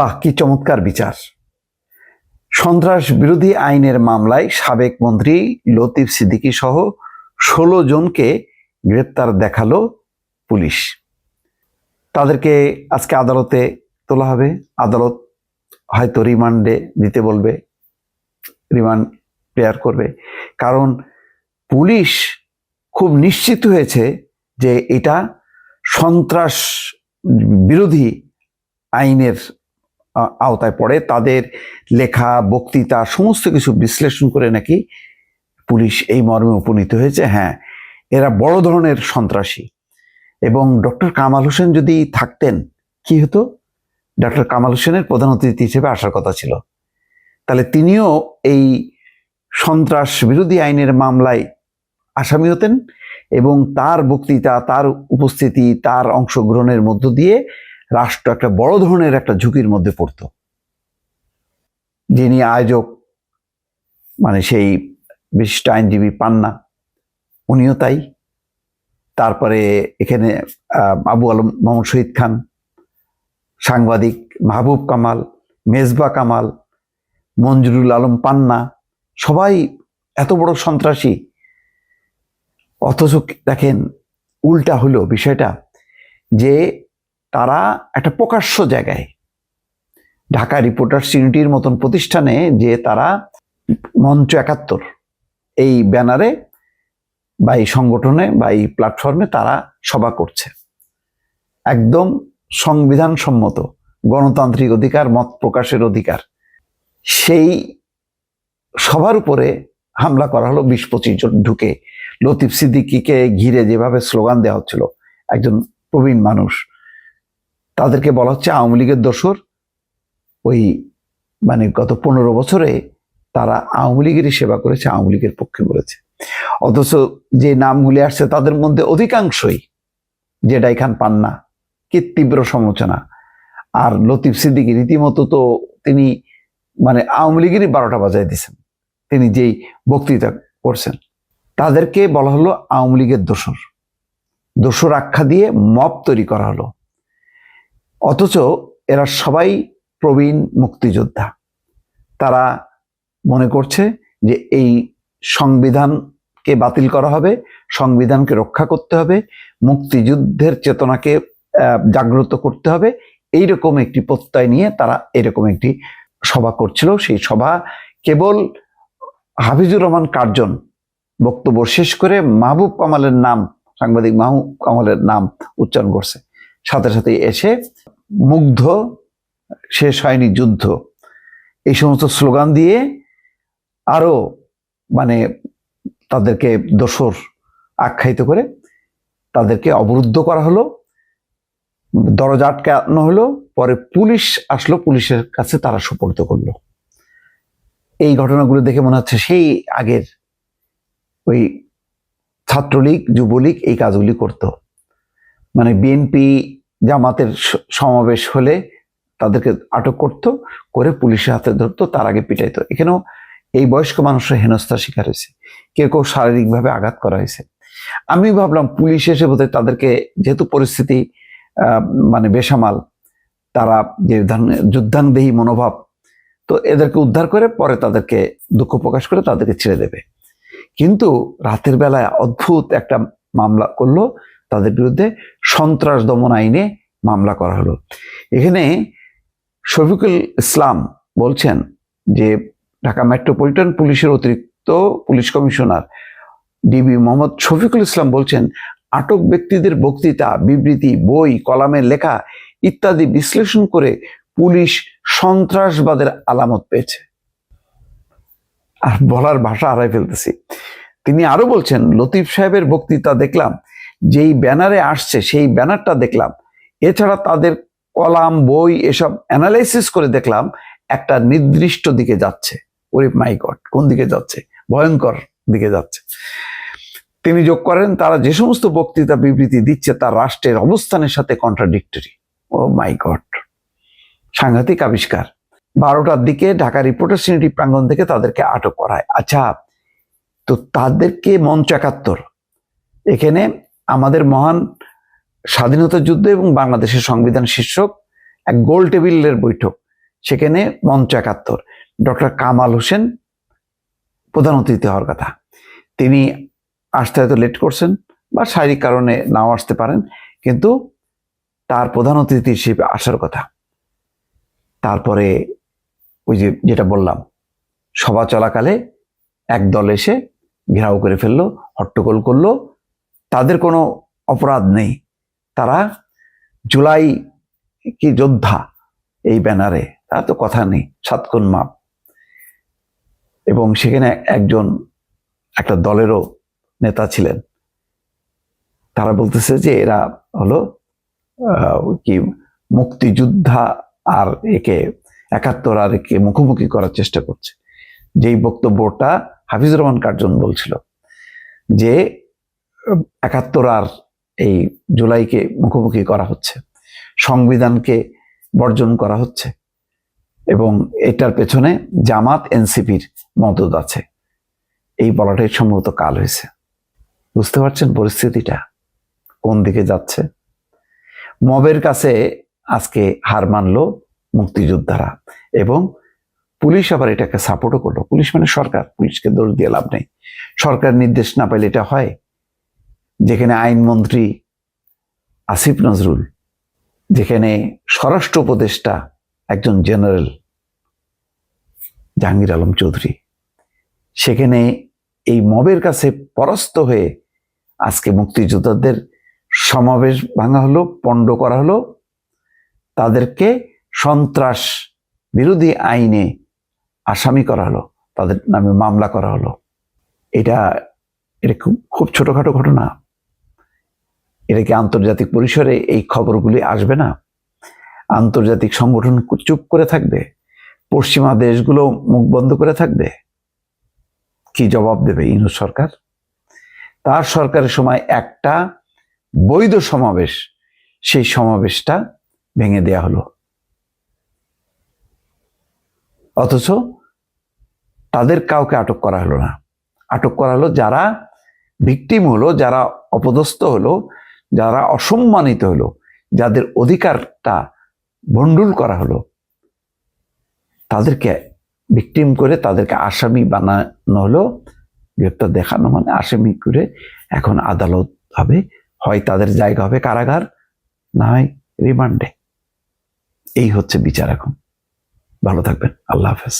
বাহ, কি চমৎকার বিচার। সন্ত্রাস বিরোধী আইনের মামলায় সাবেক মন্ত্রী লতিফ সিদ্দিকী সহ ষোলো জনকে গ্রেপ্তার দেখাল পুলিশ। তাদেরকে আজকে আদালতে তোলা হবে। আদালত হয়তো রিমান্ডে দিতে বলবে, রিমান্ড প্রেয়ার করবে। কারণ পুলিশ খুব নিশ্চিত হয়েছে যে এটা সন্ত্রাস বিরোধী আইনের আওতায় পড়ে, তাদের লেখা, বক্তৃতা, সমস্ত কিছু বিশ্লেষণ করে নাকি পুলিশ এই মর্মে উপনীত হয়েছে। হ্যাঁ এরা বড় ধরনের সন্ত্রাসী। এবং ডক্টর কামাল হোসেন যদি থাকতেন, কি হতো? ডক্টর কামাল হোসেনের প্রধান অতিথি হিসেবে আসার কথা ছিল। তাহলে তিনিও এই সন্ত্রাস বিরোধী আইনের মামলায় আসামি হতেন এবং তার বক্তৃতা, তার উপস্থিতি, তার অংশগ্রহণের মধ্য দিয়ে রাষ্ট্র একটা বড় ধরনের একটা ঝুঁকির মধ্যে পড়তো। যিনি আয়োজক মানে সেই বিশিষ্ট আইনজীবী পান্না, উনিও তাই। তারপরে এখানে আবু আলম মোহাম্মদ শহীদ খান, সাংবাদিক মাহবুব কামাল, মেজবা কামাল, মঞ্জুরুল আলম পান্না, সবাই এত বড় সন্ত্রাসী। অথচ দেখেন, উল্টা হলো বিষয়টা যে তারা একটা প্রকাশ্য জায়গায়। ঢাকা রিপোর্টার্স ইউনিটির মতন প্রতিষ্ঠানে যে তারা মঞ্চ একাত্তর, এই ব্যানারে বা এই সংগঠনে বা এই প্ল্যাটফর্মে তারা সভা করছে। একদম সংবিধান সম্মত গণতান্ত্রিক অধিকার, মত প্রকাশের অধিকার। সেই সবার উপরে হামলা করা হলো বিশ পঁচিশ জন ঢুকে। লতিফ সিদ্দিকিকে ঘিরে যেভাবে স্লোগান দেওয়া হচ্ছিল, একজন প্রবীণ মানুষ তাদেরকে বলা হচ্ছে আওয়ামী লীগের দোসর। ওই মানে গত পনেরো বছরে তারা আওয়ামী লীগেরই সেবা করেছে, আওয়ামী লীগের পক্ষে বলেছে। অথচ যে নামগুলি আসছে তাদের মধ্যে অধিকাংশই যেটাই খান পান না কি তীব্র সমালোচনা। আর লতিফ সিদ্দিকি রীতিমতো তো তিনি মানে আওয়ামী লীগেরই বারোটা বাজায় দিয়েছেন। তিনি যেই বক্তৃতা করছেন। তাদেরকে বলা হলো আওয়ামী লীগের দোসর। দোসর আখ্যা দিয়ে মপ তৈরি করা হলো। অথচ এরা সবাই প্রবীণ মুক্তিযোদ্ধা। তারা মনে করছে যে এই সংবিধানকে বাতিল করা হবে, সংবিধানকে রক্ষা করতে হবে, মুক্তিযুদ্ধের চেতনাকে জাগ্রত করতে হবে। এইরকম একটি প্রত্যয় নিয়ে তারা এরকম একটি সভা করছিল। সেই সভা কেবল হাফিজুর রহমান কার্জন বক্তব্য শেষ করে মাহবুব কামালের নাম, সাংবাদিক মাহবুব কামালের নাম উচ্চারণ করছে। সাথে সাথে এসে মুগ্ধ, শেষ হয়নি যুদ্ধ। এই সমস্ত স্লোগান দিয়ে আরও মানে তাদেরকে দোসর আখ্যায়িত করে তাদেরকে অবরুদ্ধ করা হলো, দরজা আটকানো হলো, পরে পুলিশ আসলো, পুলিশের কাছে তারা সুপর্দ করল। এই ঘটনাগুলো দেখে মনে হচ্ছে সেই আগের ওই ছাত্রলীগ, যুবলীগ এই কাজগুলি করত। মানে বিএনপি জামাতের সমাবেশ হলে তাদেরকে আটক করত, করে পুলিশের হাতে ধরতো, তার আগে পিটাইতো। এখানেও এই বয়স্ক মানুষের হেনস্থার শিকার হয়েছে। কেউ কেউ শারীরিকভাবে আঘাত করা হয়েছে। আমি ভাবলাম পুলিশ এসে বোধহয় তাদেরকে যেহেতু পরিস্থিতি মানে বেসামাল, তারা যে যুদ্ধাংদেহী মনোভাব, তো এদেরকে উদ্ধার করে পরে তাদেরকে দুঃখ প্রকাশ করে তাদেরকে ছেড়ে দেবে। কিন্তু রাতের বেলায় অদ্ভুত একটা মামলা করল তাদের বিরুদ্ধে সন্ত্রাস দমন আইনে মামলা করা হলো। এখানে শফিকুল ইসলাম বলছেন যে ঢাকা মেট্রোপলিটন পুলিশের অতিরিক্ত police commissioner DB Mohammad Shafiqul Islam বলছেন, আটক ব্যক্তিদের বক্তৃতা, বিবৃতি, বই, কলামের লেখা ইত্যাদি বিশ্লেষণ করে পুলিশ সন্ত্রাসবাদের আলামত পেয়েছে। আর বলার ভাষা হারাই ফেলতেছি। তিনি আরও বলছেন, লতিফ সাহেবের বক্তৃতা দেখলাম যেই ব্যানারে আসছে, সেই ব্যানারটা দেখলাম। এছাড়া তাদের কলাম, বই এসব অ্যানালাইসিস করে দেখলাম, একটা নির্দিষ্ট দিকে যাচ্ছে। ওরে মাই কোন দিকে যাচ্ছে? ভয়ঙ্কর দিকে যাচ্ছে। তিনি যোগ করেন, তারা যে সমস্ত বক্তৃতা বিবৃতি দিচ্ছে, তার রাষ্ট্রের অবস্থানের সাথে কন্ট্রাডিক্টরি ও মাই সাংঘাতিক আবিষ্কার। বারোটার দিকে ঢাকা রিপোর্টার সিনিটি প্রাঙ্গণ থেকে তাদেরকে আটক করায়। আচ্ছা তো তাদেরকে মঞ্চ একাত্তর। এখানে আমাদের মহান স্বাধীনতা যুদ্ধ এবং বাংলাদেশের সংবিধান শীর্ষক এক গোল টেবিলের বৈঠক। সেখানে মঞ্চ একাত্তর। ডক্টর কামাল হোসেন প্রধান অতিথি হওয়ার কথা। তিনি আসতে হয়তো লেট করছেন বা শারীরিক কারণে নাও আসতে পারেন, কিন্তু তার প্রধান অতিথি হিসেবে আসার কথা। তারপরে ওই যে যেটা বললাম, সভা চলাকালে এক দল এসে ঘেরাও করে ফেলল, হট্টগোল করল তাদের কোনো অপরাধ নেই। তারা জুলাই কি যোদ্ধা এই ব্যানারে, তার তো কথা নেই সাতক্ষণ মাপ। এবং সেখানে একজন, একটা দলেরও নেতা ছিলেন। তারা বলতেছে যে এরা হলো কি মুক্তিযোদ্ধা আর একে একাত্তর আর একে মুখোমুখি করার চেষ্টা করছে। যেই বক্তব্যটা হাফিজুর রহমান কার্জন বলছিল যে একাত্তর আর এই জুলাইকে মুখোমুখি করা হচ্ছে। সংবিধানকে বর্জন করা হচ্ছে এবং এটার পেছনে জামাত এনসিপির মদত আছে। এই বলাটাই সম্ভবত কাল হয়েছে। বুঝতে পারছেন পরিস্থিতিটা? কোন দিকে যাচ্ছে? মবের কাছে আজকে হার মানলো মুক্তিযোদ্ধারা এবং পুলিশ আবার এটাকে সাপোর্টও করল। পুলিশ মানে সরকার, পুলিশকে দোষ দিয়ে লাভ নেই। সরকার নির্দেশ না পাইলে এটা হয়? যেখানে আইনমন্ত্রী আসিফ নজরুল, যেখানে স্বরাষ্ট্র উপদেষ্টা একজন জেনারেল জাহাঙ্গীর আলম চৌধুরী, সেখানে এই মবের কাছে পরাস্ত হয়ে আজকে মুক্তিযোদ্ধাদের সমাবেশ ভাঙা হলো, পণ্ড করা হলো। তাদেরকে সন্ত্রাস বিরোধী আইনে আসামি করা হলো, তাদের নামে মামলা করা হলো। এটা এটা খুব খুব ছোটোখাটো ঘটনা। এটা কি আন্তর্জাতিক পরিসরে এই খবরগুলি আসবে না? আন্তর্জাতিক সংগঠন চুপ করে থাকবে? পশ্চিমা দেশগুলো মুখ বন্ধ করে থাকবে? কি জবাব দেবে ইনু সরকার? তার সরকারের সময় একটা বৈধ সমাবেশ, সেই সমাবেশটা ভেঙে দেয়া হলো। অথচ তাদের কাউকে আটক করা হলো না। আটক করা হলো যারা ভিকটিম হলো, যারা অপদস্থ হলো যারা অসম্মানিত হলো, যাদের অধিকারটা ভণ্ডুল করা হলো, তাদেরকে ভিকটিম করে তাদেরকে আসামি বানানো হলো, গ্রেপ্তার দেখানো মানে আসামি করে এখন আদালত হবে হয় তাদের জায়গা হবে কারাগার, না হয় রিমান্ডে। এই হচ্ছে বিচার এখন। ভালো থাকবেন। আল্লাহ হাফেজ।